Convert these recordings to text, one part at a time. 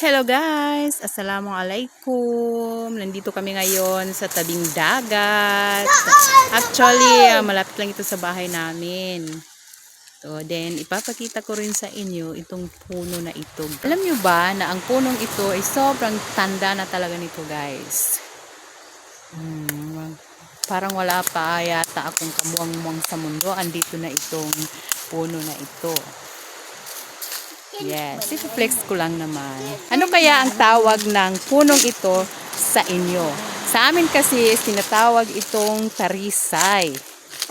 Hello guys! Assalamualaikum! Nandito kami ngayon sa tabing dagat. Actually, ah, malapit lang ito sa bahay namin. So, then, ipapakita ko rin sa inyo itong puno na ito. Alam nyo ba na ang punong ito ay sobrang tanda na talaga nito guys. Hmm, parang wala pa yata akong kamuang-muang sa mundo. Andito na itong puno na ito. Yes, flex ko lang naman. Ano kaya ang tawag ng punong ito sa inyo? Sa amin kasi tinatawag itong tarisay.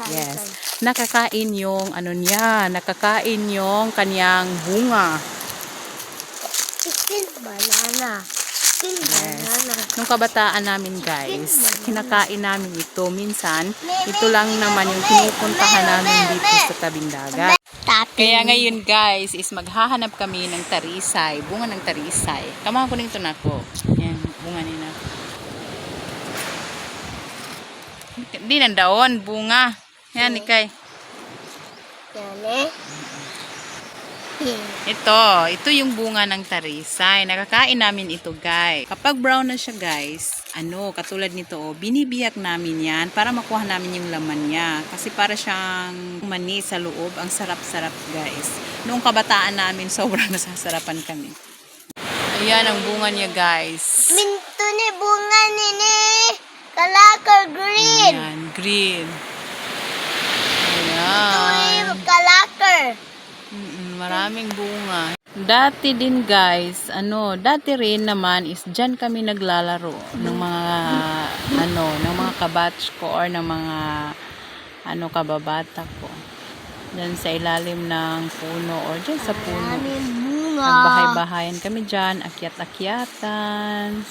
Yes. Nakakain yung ano niya, nakakain yung kanyang bunga. Chicken banana. Chicken banana. Nung kabataan namin guys, kinakain namin ito. Minsan, ito lang naman yung pinupuntahan namin dito sa tabing dagat. Tapi. Kaya ngayon guys, is maghahanap kami ng tarisay, bunga ng tarisay. Kama ko nito na ko. Yan, bunga nila. Hindi nandaon, bunga. Yan, ikay. Yan eh. Ito, ito yung bunga ng tarisay. Nakakain namin ito, guys. Kapag brown na siya, guys, ano, katulad nito, oh, binibiyak namin yan para makuha namin yung laman niya. Kasi para siyang mani sa loob. Ang sarap-sarap, guys. Noong kabataan namin, sobrang nasasarapan kami. Ayan ang bunga niya, guys. Minto ni bunga ni ni. Kalakar green. Ayan, green. Ito Ayan. yung kalakar. Mm, maraming bunga. Dati din guys, ano, dati rin naman is dyan kami naglalaro ng mga ano, ng mga kabatch ko or ng mga ano kababata ko. Dyan sa ilalim ng puno or dyan sa puno. Maraming bunga. Nagbahay-bahayan kami dyan, akyat-akyatan.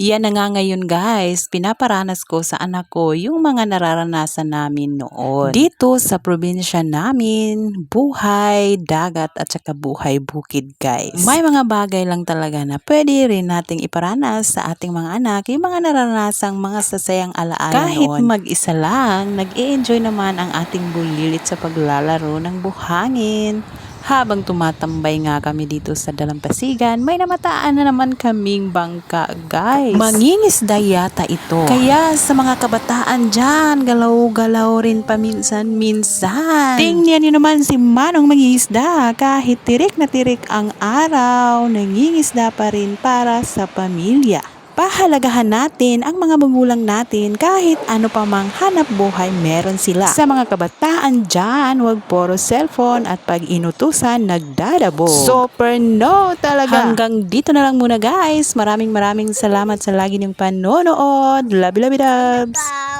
Yan na nga ngayon guys, pinaparanas ko sa anak ko yung mga nararanasan namin noon. Dito sa probinsya namin, buhay, dagat at saka buhay bukid guys. May mga bagay lang talaga na pwede rin nating iparanas sa ating mga anak, yung mga naranasang mga sasayang alaala Kahit noon. mag-isa lang, nag enjoy naman ang ating bulilit sa paglalaro ng buhangin. Habang tumatambay nga kami dito sa Dalampasigan, may namataan na naman kaming bangka, guys. Mangingisda yata ito. Kaya sa mga kabataan dyan, galaw-galaw rin paminsan-minsan. Tingnan niyo naman si Manong mangingisda. Kahit tirik na tirik ang araw, nangingisda pa rin para sa pamilya. Pahalagahan natin ang mga magulang natin kahit ano pa mang hanap buhay meron sila. Sa mga kabataan dyan, wag puro cellphone at pag inutusan, nagdadabo. Super no talaga. Hanggang dito na lang muna guys. Maraming maraming salamat sa lagi niyong panonood. You, dubs. Bye.